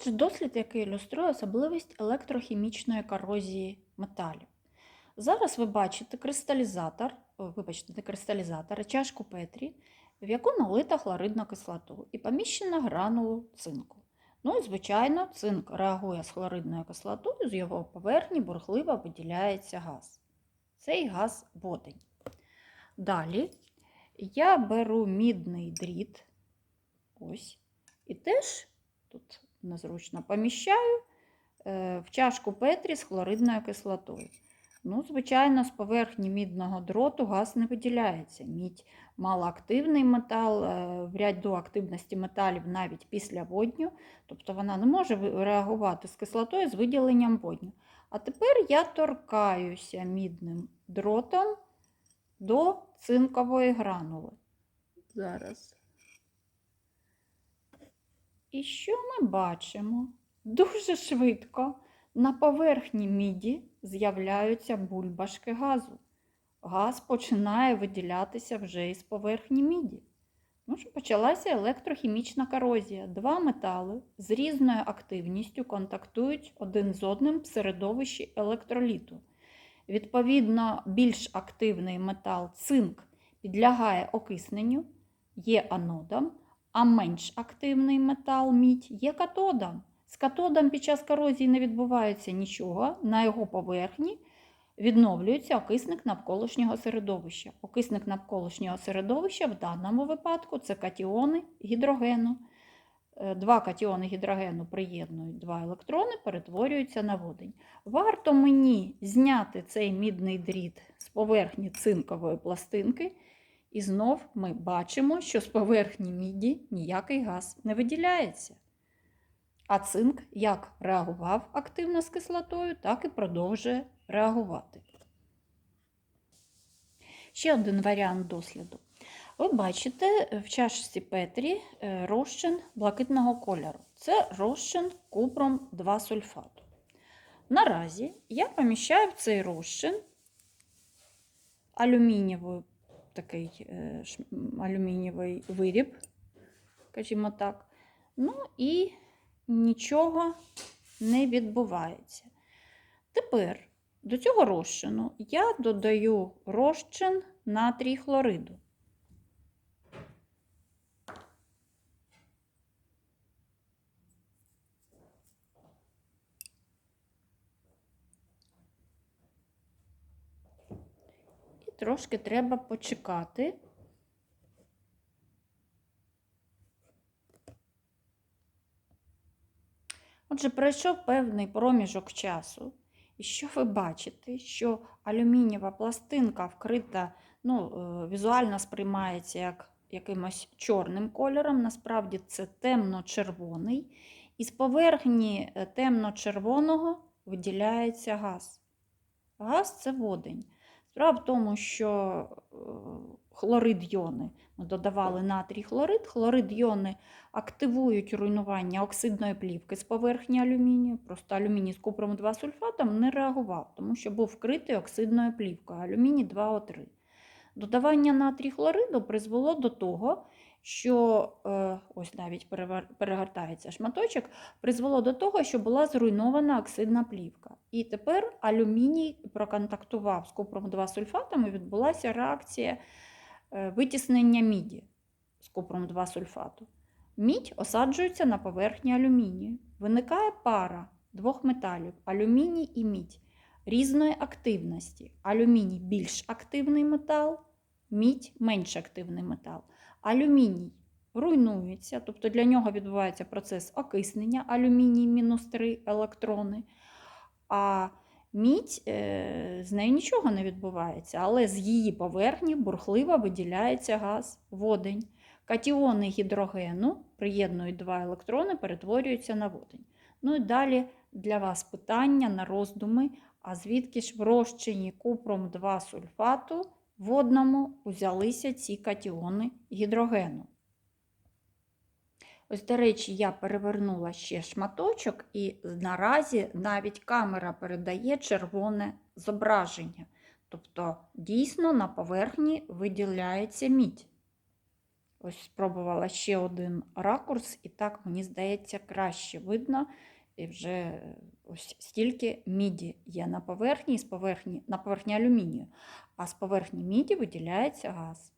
Отже, дослід, який ілюструє особливість електрохімічної корозії металів. Зараз ви бачите кристалізатор, вибачте, не кристалізатор, а чашку Петрі, в яку налита хлоридну кислоту і поміщена гранулу цинку. Ну і, звичайно, цинк реагує з хлоридною кислотою, з його поверхні бурхливо виділяється газ. Цей газ водень. Далі я беру мідний дріт, ось, і теж незручно поміщаю е, в чашку Петрі з хлоридною кислотою. Ну, звичайно, з поверхні мідного дроту газ не виділяється. Мідь малоактивний метал, е, в ряду активності металів навіть після водню, тобто вона не може реагувати з кислотою з виділенням водню. А тепер я торкаюся мідним дротом до цинкової гранули. Зараз. І що ми бачимо? Дуже швидко на поверхні міді з'являються бульбашки газу. Газ починає виділятися вже із поверхні міді. Ну, почалася електрохімічна корозія. Два метали з різною активністю контактують один з одним в середовищі електроліту. Відповідно, більш активний метал цинк підлягає окисненню, є анодом, а менш активний метал мідь є катодом. З катодом під час корозії не відбувається нічого, на його поверхні відновлюється окисник навколишнього середовища. Окисник навколишнього середовища в даному випадку це катіони гідрогену. Е, Два катіони гідрогену приєднують два електрони, перетворюються на водень. Варто мені зняти цей мідний дріт з поверхні цинкової пластинки, і знов ми бачимо, що з поверхні міді ніякий газ не виділяється. А цинк як реагував активно з кислотою, так і продовжує реагувати. Ще один варіант досліду. Ви бачите в чашці Петрі е, розчин блакитного кольору. Це розчин купром 2 сульфату. Наразі я поміщаю в цей розчин алюмінієвий, такий, е, алюмінієвий виріб, скажімо так. Ну і нічого не відбувається. Тепер до цього розчину я додаю розчин натрій хлориду. Трошки треба почекати. Отже, пройшов певний проміжок часу. І що ви бачите? Що алюмінієва пластинка вкрита, ну, е, візуально сприймається як якимось чорним кольором. Насправді це темно-червоний. І з поверхні е, темно-червоного виділяється газ. Газ це водень. Справа в тому, що е, хлорид йони, ми додавали натрій хлорид, хлорид йони активують руйнування оксидної плівки з поверхні алюмінію. Просто алюміній з купром 2 сульфатом не реагував, тому що був вкритий оксидною плівкою, алюміній 2О3. Додавання натрій хлориду призвело до того, що е, ось навіть перегортається шматочок, призвело до того, що була зруйнована оксидна плівка. І тепер алюміній проконтактував з купром 2 сульфатом і відбулася реакція е, витіснення міді з купром 2 сульфату. Мідь осаджується на поверхні алюмінію. Виникає пара двох металів алюміній і мідь різної активності. Алюміній більш активний метал, мідь менш активний метал. Алюміній руйнується, тобто для нього відбувається процес окиснення алюміній мінус 3 електрони. А мідь е, з нею нічого не відбувається, але з її поверхні бурхливо виділяється газ водень. Катіони гідрогену приєднують два електрони, перетворюються на водень. Ну і далі для вас питання на роздуми. А звідки ж в розчині купром 2 сульфату водному узялися ці катіони гідрогену? Ось, до речі, я перевернула ще шматочок, і наразі навіть камера передає червоне зображення. Тобто, дійсно на поверхні виділяється мідь. ось спробувала ще один ракурс, і так, мені здається, краще видно. І вже ось стільки міді є на поверхні, з поверхні, на поверхні алюмінію, а з поверхні міді виділяється газ.